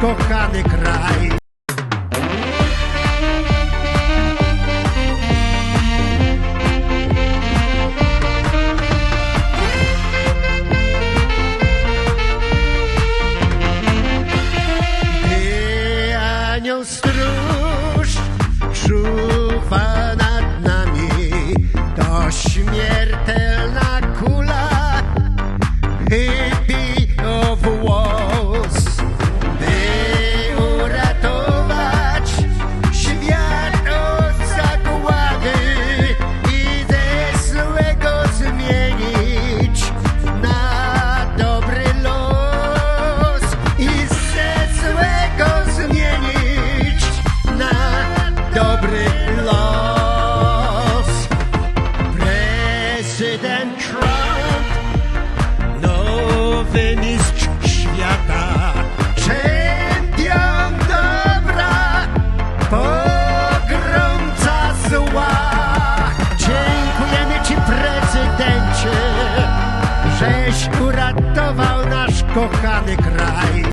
коханий край. nowy mistrz świata. Czempion dobra, pogromca zła. Dziękujemy Ci prezydencie, żeś uratował nasz kochany kraj.